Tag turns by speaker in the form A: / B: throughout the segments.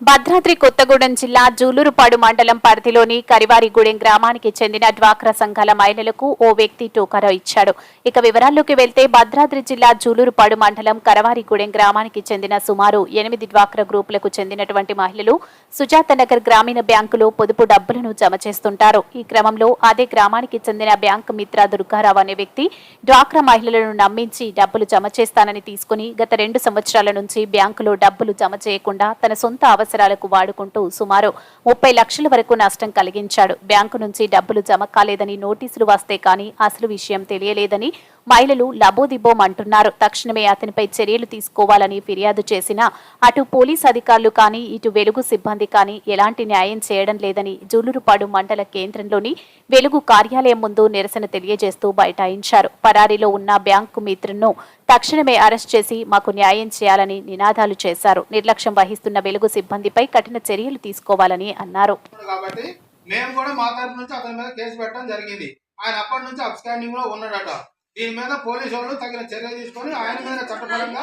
A: భద్రాద్రి కొత్తగూడెం జిల్లా జూలూరుపాడు మండలం పరిధిలోని కరివారిగూడెం గ్రామానికి చెందిన డ్వాక్రా సంఘాల మహిళలకు ఓ వ్యక్తి టోకరా ఇచ్చాడు. ఇక వివరాల్లోకి వెళ్తే భద్రాద్రి జిల్లా జూలూరుపాడు మండలం కరవారిగూడెం గ్రామానికి చెందిన సుమారు ఎనిమిది డ్వాక్రా గ్రూపులకు చెందినటువంటి మహిళలు సుజాత నగర్ గ్రామీణ బ్యాంకులో పొదుపు డబ్బులను జమ చేస్తుంటారు. ఈ క్రమంలో అదే గ్రామానికి చెందిన బ్యాంకు మిత్ర దుర్గారావు అనే వ్యక్తి డ్వాక్రా మహిళలను నమ్మించి డబ్బులు జమ చేస్తానని తీసుకుని గత రెండు సంవత్సరాల నుంచి బ్యాంకులో డబ్బులు జమ చేయకుండా తన సొంత అవసరాలకు వాడుకుంటూ సుమారు ముప్పై లక్షల వరకు నష్టం కలిగించాడు. బ్యాంకు నుంచి డబ్బులు జమ కాలేదని నోటీసులు వస్తే కానీ అసలు విషయం తెలియలేదని మహిళలు లబోదిబోం అంటున్నారు. తక్షణమే అతనిపై చర్యలు తీసుకోవాలని ఫిర్యాదు చేసినా అటు పోలీస్ అధికారులు కానీ ఇటు వెలుగు సిబ్బంది కానీ ఎలాంటి న్యాయం చేయడం లేదని జూలూరుపాడు మండల కేంద్రంలోని వెలుగు కార్యాలయం ముందు నిరసన తెలియజేస్తూ బైఠాయించారు. పరారీలో ఉన్న బ్యాంకు మిత్రును తక్షణమే అరెస్ట్ చేసి మాకు న్యాయం చేయాలని నినాదాలు చేశారు. నిర్లక్ష్యం వహిస్తున్న వెలుగు సిబ్బందిపై కఠిన చర్యలు తీసుకోవాలని అన్నారు.
B: మేము కూడా మా తరఫు నుంచి అతని మీద కేసు పెట్టడం జరిగింది. ఆయన అప్పటి నుంచి అబ్స్కాండింగ్లో ఉన్నాడట. దీని మీద పోలీసు వాళ్ళు తగిన చర్య తీసుకొని ఆయన మీద చట్టపరంగా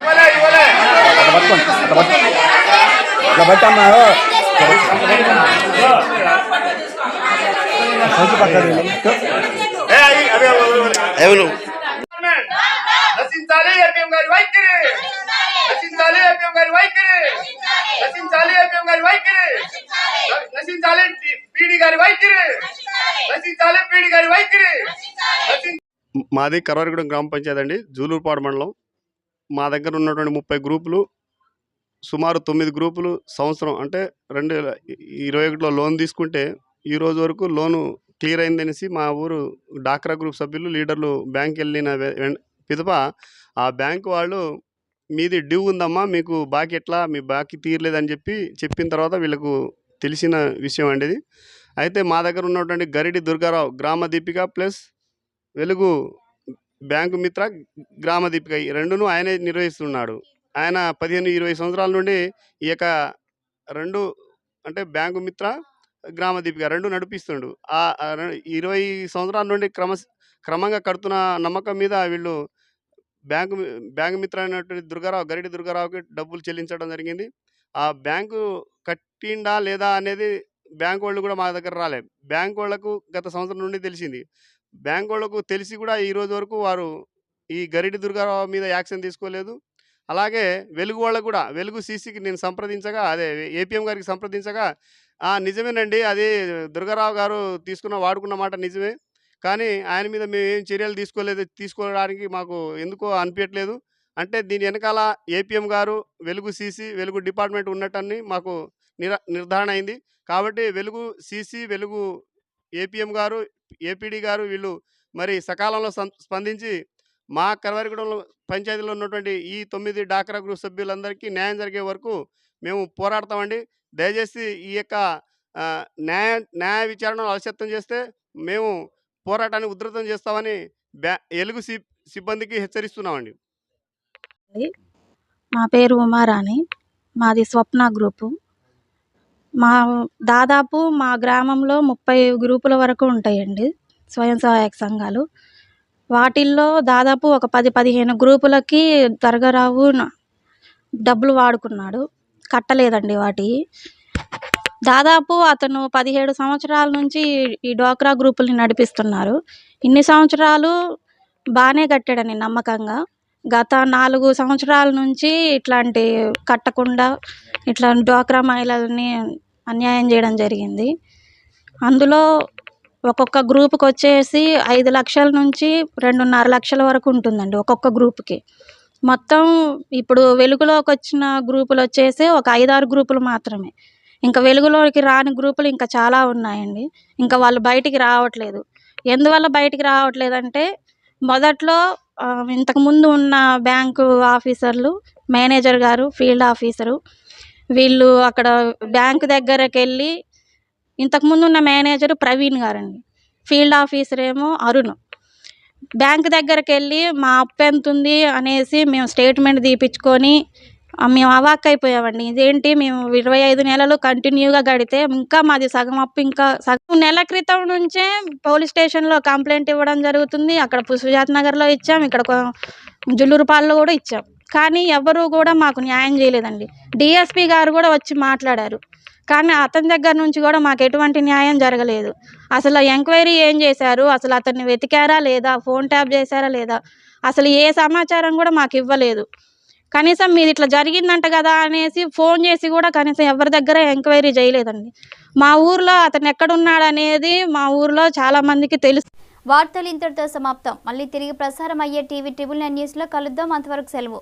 B: ఇవ్వలే, ఇవ్వలే.
C: ఇట్లా పట్టమ్మా సంచి పక్కన
B: ఏ, అవి, అవి, అవి, అవి, అవి.
C: ఎవరు
B: నశించాలి ఏపీఎం గారి వైఖరి నశించాలి ఏపీఎం గారి వైఖరి. నశించాలి. ఏపీఎం గారి వైఖరి. నశించాలి. పీడి గారి వైఖరి. నశించాలి. పీడి గారి వైఖరి. నశించాలి.
D: మాది కరవరగూడెం గ్రామ పంచాయతీ అండి. జూలూరుపాడు మండలం. మా దగ్గర ఉన్నటువంటి ముప్పై గ్రూపులు సుమారు తొమ్మిది గ్రూపులు సంవత్సరం అంటే రెండు వేల ఇరవై ఒకటిలో లోన్ తీసుకుంటే ఈ రోజు వరకు లోను క్లియర్ అయిందనేసి మా ఊరు డాక్రా గ్రూప్ సభ్యులు లీడర్లు బ్యాంక్ వెళ్ళిన పిదప ఆ బ్యాంక్ వాళ్ళు మీది డ్యూ ఉందమ్మా మీకు బాకీ ఎట్లా మీ బాకీ తీరలేదని చెప్పి చెప్పిన తర్వాత వీళ్ళకు తెలిసిన విషయం అండి ఇది. అయితే మా దగ్గర ఉన్నటువంటి గరిడి దుర్గారావు గ్రామ దీపిక ప్లస్ వెలుగు బ్యాంకు మిత్ర గ్రామ దీపిక ఈ రెండును ఆయనే నిర్వహిస్తున్నాడు. ఆయన పదిహేను ఇరవై సంవత్సరాల నుండి ఈ యొక్క రెండు అంటే బ్యాంకు మిత్ర గ్రామ దీపిక రెండు నడిపిస్తుండు. ఆ ఇరవై సంవత్సరాల నుండి క్రమ క్రమంగా కడుతున్న నమ్మకం మీద వీళ్ళు బ్యాంకు బ్యాంకు మిత్ర అయినటువంటి దుర్గారావు గరిడి దుర్గారావుకి డబ్బులు చెల్లించడం జరిగింది. ఆ బ్యాంకు కట్టిండా లేదా అనేది బ్యాంక్ వాళ్ళు కూడా మా దగ్గర రాలే. బ్యాంక్ వాళ్ళకు గత సంవత్సరం నుండి తెలిసింది. బ్యాంక్ వాళ్ళకు తెలిసి కూడా ఈ రోజు వరకు వారు ఈ గరిడి దుర్గారావు మీద యాక్షన్ తీసుకోలేదు. అలాగే వెలుగు వాళ్ళకు కూడా వెలుగు సీసీకి నేను సంప్రదించగా అదే ఏపీఎం గారికి సంప్రదించగా "ఆ, నిజమేనండి అది దుర్గారావు గారు తీసుకున్న వాడుకున్న మాట నిజమే. కానీ ఆయన మీద మేము ఏం చర్యలు తీసుకోలేదు తీసుకోవడానికి మాకు ఎందుకో అనిపించట్లేదు అంటే దీని వెనకాల ఏపీఎం గారు వెలుగు సీసీ వెలుగు డిపార్ట్మెంట్ ఉన్నట్టని మాకు నిర్ధారణ అయింది. కాబట్టి వెలుగు సీసీ వెలుగు ఏపీఎం గారు ఏపీడీ గారు వీళ్ళు మరి సకాలంలో స్పందించి మా కరవరిగూడెంలో పంచాయతీలో ఉన్నటువంటి ఈ తొమ్మిది డాక్రా గ్రూప్ సభ్యులందరికీ న్యాయం జరిగే వరకు మేము పోరాడతామండి. దయచేసి ఈ యొక్క న్యాయ న్యాయ విచారణను అలసత్వం చేస్తే మేము పోరాటాన్ని ఉధృతం చేస్తామని బ్యా ఎలుగు సిబ్బందికి హెచ్చరిస్తున్నామండి.
E: మా పేరు ఉమారాణి మాది స్వప్న గ్రూపు. మా దాదాపు మా గ్రామంలో ముప్పై గ్రూపుల వరకు ఉంటాయండి స్వయం సహాయక సంఘాలు. వాటిల్లో దాదాపు ఒక పది పదిహేను గ్రూపులకి త్వరగా రావు డబ్బులు వాడుకున్నాడు. కట్టలేదండి వాటి. దాదాపు అతను పదిహేడు సంవత్సరాల నుంచి ఈ డోక్రా గ్రూపుల్ని నడిపిస్తున్నారు. ఇన్ని సంవత్సరాలు బాగానే కట్టాడని నమ్మకంగా. గత నాలుగు సంవత్సరాల నుంచి ఇట్లాంటి కట్టకుండా ఇట్లా డ్వాక్రా మహిళల్ని అన్యాయం చేయడం జరిగింది. అందులో ఒక్కొక్క గ్రూప్కి వచ్చేసి ఐదు లక్షల నుంచి రెండున్నర లక్షల వరకు ఉంటుందండి ఒక్కొక్క గ్రూప్కి. మొత్తం ఇప్పుడు వెలుగులోకి వచ్చిన గ్రూపులు వచ్చేసి ఒక ఐదారు గ్రూపులు మాత్రమే. ఇంకా వెలుగులోకి రాని గ్రూపులు ఇంకా చాలా ఉన్నాయండి. ఇంకా వాళ్ళు బయటికి రావట్లేదు. ఎందువల్ల బయటికి రావట్లేదంటే మొదట్లో ఇంతకుముందు ఉన్న బ్యాంకు ఆఫీసర్లు మేనేజర్ గారు ఫీల్డ్ ఆఫీసరు వీళ్ళు అక్కడ బ్యాంకు దగ్గరకు వెళ్ళి ఇంతకుముందు ఉన్న మేనేజరు ప్రవీణ్ గారండి. ఫీల్డ్ ఆఫీసర్ ఏమో అరుణ్. బ్యాంక్ దగ్గరికి వెళ్ళి మా అప్పు ఎంత ఉంది అనేసి మేము స్టేట్మెంట్ తీపించుకొని మేము అవాక్ అయిపోయామండి. ఇదేంటి మేము ఇరవై ఐదు నెలలు కంటిన్యూగా గడితే ఇంకా మాది సగం అప్పు ఇంకా సగం నెల క్రితం నుంచే పోలీస్ స్టేషన్లో కంప్లైంట్ ఇవ్వడం జరుగుతుంది. అక్కడ సుజాత్ నగర్లో ఇచ్చాం ఇక్కడ కొ- జుల్లూరుపాలలో కూడా ఇచ్చాం. కానీ ఎవరు కూడా మాకు న్యాయం చేయలేదండి. డిఎస్పి గారు కూడా వచ్చి మాట్లాడారు. కానీ అతని దగ్గర నుంచి కూడా మాకు ఎటువంటి న్యాయం జరగలేదు. అసలు ఎంక్వైరీ ఏం చేశారు? అసలు అతన్ని వెతికారా లేదా? ఫోన్ ట్యాప్ చేశారా లేదా? అసలు ఏ సమాచారం కూడా మాకు ఇవ్వలేదు. కనీసం మీది ఇట్లా జరిగిందంట కదా అనేసి ఫోన్ చేసి కూడా కనీసం ఎవరి దగ్గర ఎంక్వైరీ చేయలేదండి. మా ఊర్లో అతను ఎక్కడున్నాడు అనేది మా ఊర్లో చాలా మందికి తెలుసు.
F: వార్తలు ఇంతటితో సమాప్తం. మళ్ళీ తిరిగి ప్రసారం అయ్యే టీవీ ట్రిబుల్ నైన్ న్యూస్లో కలుద్దాం. అంతవరకు సెలవు.